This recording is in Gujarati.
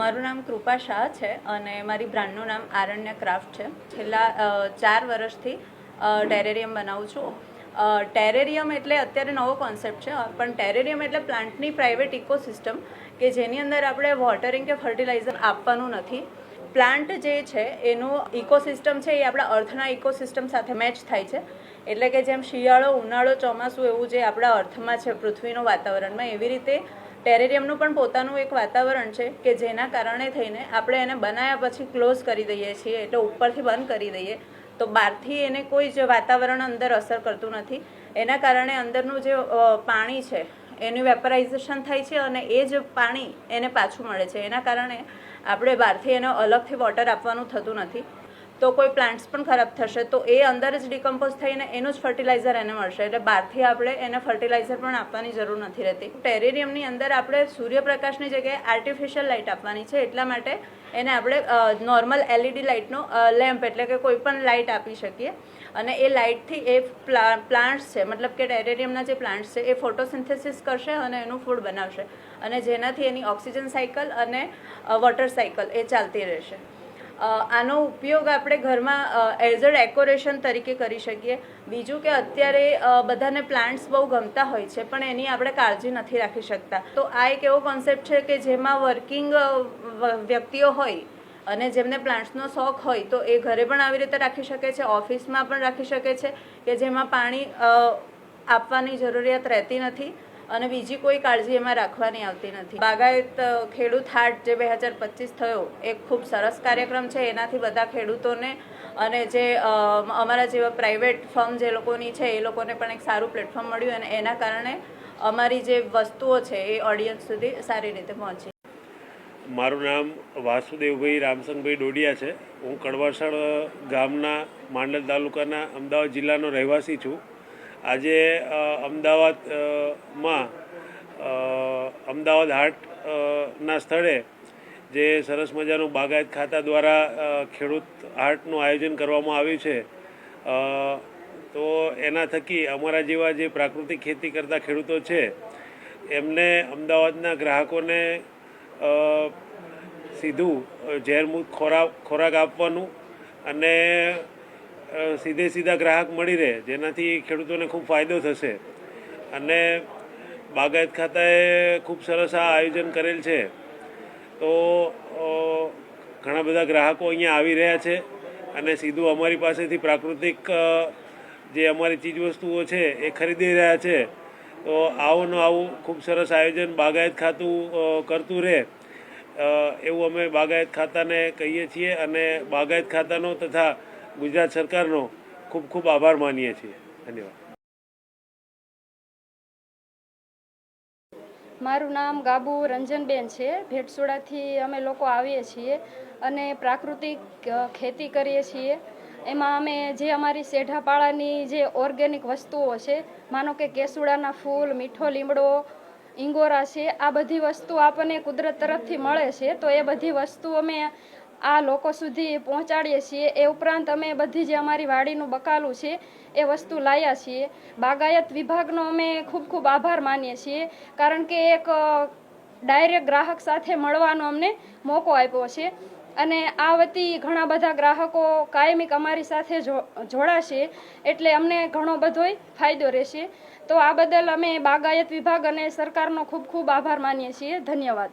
મારું નામ કૃપા શાહ છે અને મારી બ્રાન્ડનું નામ આરણ્ય ક્રાફ્ટ છે. છેલ્લા ચાર વર્ષથી ટેરેરિયમ બનાવું છું. ટેરેરિયમ એટલે અત્યારે નવો કોન્સેપ્ટ છે, પણ ટેરેરિયમ એટલે પ્લાન્ટની પ્રાઇવેટ ઇકોસિસ્ટમ કે જેની અંદર આપણે વોટરિંગ કે ફર્ટિલાઇઝર આપવાનું નથી. પ્લાન્ટ જે છે, એનું ઇકોસિસ્ટમ છે, એ આપણા અર્થના ઇકોસિસ્ટમ સાથે મેચ થાય છે. એટલે કે જેમ શિયાળો, ઉનાળો ચોમાસું એવું જે આપણા અર્થમાં છે, પૃથ્વીનું વાતાવરણમાં, એવી રીતે ટેરેરિયમનું પણ પોતાનું એક વાતાવરણ છે કે જેના કારણે થઈને આપણે એને બનાવ્યા પછી ક્લોઝ કરી દઈએ છીએ, એટલે ઉપરથી બંધ કરી દઈએ. તો બહારથી એને કોઈ જ વાતાવરણ અંદર અસર કરતું નથી. એના કારણે અંદરનું જે પાણી છે, એનું વેપરાઇઝેશન થાય છે અને એ જ પાણી એને પાછું મળે છે. એના કારણે આપણે બહારથી એને અલગથી વોટર આપવાનું થતું નથી. તો કોઈ પ્લાન્ટ્સ પણ ખરાબ થશે, તો એ અંદર જ ડિકમ્પોઝ થઈને એનું જ ફર્ટિલાઇઝર એને મળશે. એટલે બહારથી આપણે એને ફર્ટિલાઇઝર પણ આપવાની જરૂર નથી રહેતી. ટેરેરિયમની અંદર આપણે સૂર્યપ્રકાશની જગ્યાએ આર્ટિફિશિયલ લાઇટ આપવાની છે, એટલા માટે એને આપણે નોર્મલ એલઈડી લાઇટનો લેમ્પ એટલે કે કોઈ પણ લાઇટ આપી શકીએ. અને એ લાઇટથી એ પ્લાન્ટ્સ છે, મતલબ કે ટેરેરિયમના જે પ્લાન્ટ્સ છે, એ ફોટોસિન્થેસિસ કરશે અને એનું ફૂડ બનાવશે. અને જેનાથી એની ઓક્સિજન સાયકલ અને વોટર સાયકલ એ ચાલતી રહેશે. આનો ઉપયોગ આપણે ઘરમાં એઝ અ ડેકોરેશન તરીકે કરી શકીએ. બીજું કે અત્યારે બધાને પ્લાન્ટ્સ બહુ ગમતા હોય છે, પણ એની આપણે કાળજી નથી રાખી શકતા. તો આ એક એવો કોન્સેપ્ટ છે કે જેમાં વર્કિંગ વ્યક્તિઓ હોય અને જેમને પ્લાન્ટ્સનો શોખ હોય, તો એ ઘરે પણ આવી રીતે રાખી શકે છે ઓફિસમાં પણ રાખી શકે છે, કે જેમાં પાણી આપવાની જરૂરિયાત રહેતી નથી. અને બીજી કોઈ કાળજી એમાં રાખવાની આવતી નથી. બાગાયત ખેડૂત હાટ જે બે હજાર પચીસ થયો, એ ખૂબ સરસ કાર્યક્રમ છે. એનાથી બધા ખેડૂતોને અને જે અમારા જેવા પ્રાઇવેટ ફર્મ જે લોકોની છે, એ લોકોને પણ એક સારું પ્લેટફોર્મ મળ્યું અને એના કારણે અમારી જે વસ્તુઓ છે, એ ઓડિયન્સ સુધી સારી રીતે પહોંચી. મારું નામ વાસુદેવભાઈ રામસંગભાઈ ડોડિયા છે. હું કડવાસણ ગામના માંડલ તાલુકાના અમદાવાદ જિલ્લાનો રહેવાસી છું. આજે અમદાવાદમાં અમદાવાદ અ, માં અ, અમદાવાદ હાટ અ, ના સ્થળે જે સરસ મજાનું બાગાયત ખાતા દ્વારા ખેડૂત હાટનું આયોજન કરવામાં આવ્યું છે. તો એના થકી અમારા જેવા જે પ્રાકૃતિક ખેતી કરતા ખેડૂતો છે એમને અમદાવાદના ગ્રાહકોને સીધું ઝેરમુક્ત ખોરાક ખોરાક આપવાનું અને સીધે સીધા ગ્રાહક મળી રહે, જેનાથી ખેડૂતોને ખૂબ ફાયદો થશે. અને બાગાયત ખાતાએ ખૂબ સરસ આ આયોજન કરેલ છે. તો ઘણા બધા ગ્રાહકો અહીંયા આવી રહ્યા છે અને સીધું અમારી પાસેથી પ્રાકૃતિક જે અમારી ચીજવસ્તુઓ છે એ ખરીદી રહ્યા છે. તો આવું આવું ખૂબ સરસ આયોજન બાગાયત ખાતું કરતું રહે. એવું અમે બાગાયત ખાતાને કહીએ છીએ અને બાગાયત ખાતાનો તથા ગુજરાત સરકારનો ખૂબ ખૂબ આભાર માનીએ છીએ. ધન્યવાદ. મારું નામ ગાબુ રંજનબેન છે. ભેટસોડાથી અમે લોકો આવીએ છીએ અને પ્રાકૃતિક ખેતી કરીએ છીએ. એમાં અમે જે અમારી શેઢાપાળાની જે ઓર્ગેનિક વસ્તુઓ છે, માનો કે કેસુડાના ફૂલ, મીઠો લીમડો ઇંગોરા છે, આ બધી વસ્તુ આપણને કુદરત તરફથી મળે છે, તો એ બધી વસ્તુ અમે આ લોકો સુધી પહોંચાડીએ છીએ. એ ઉપરાંત અમે બધી જે અમારી વાડીનું બકાલું છે, એ વસ્તુ લાવ્યા છીએ. બાગાયત વિભાગનો અમે ખૂબ ખૂબ આભાર માનીએ છીએ, કારણ કે એક ડાયરેક્ટ ગ્રાહક સાથે મળવાનો અમને મોકો આપ્યો છે. અને આ વતી ઘણા બધા ગ્રાહકો કાયમિક અમારી સાથે જોડાશે, એટલે અમને ઘણો બધોય ફાયદો રહેશે. તો આ બદલ અમે બાગાયત વિભાગ અને સરકારનો ખૂબ ખૂબ આભાર માનીએ છીએ. ધન્યવાદ.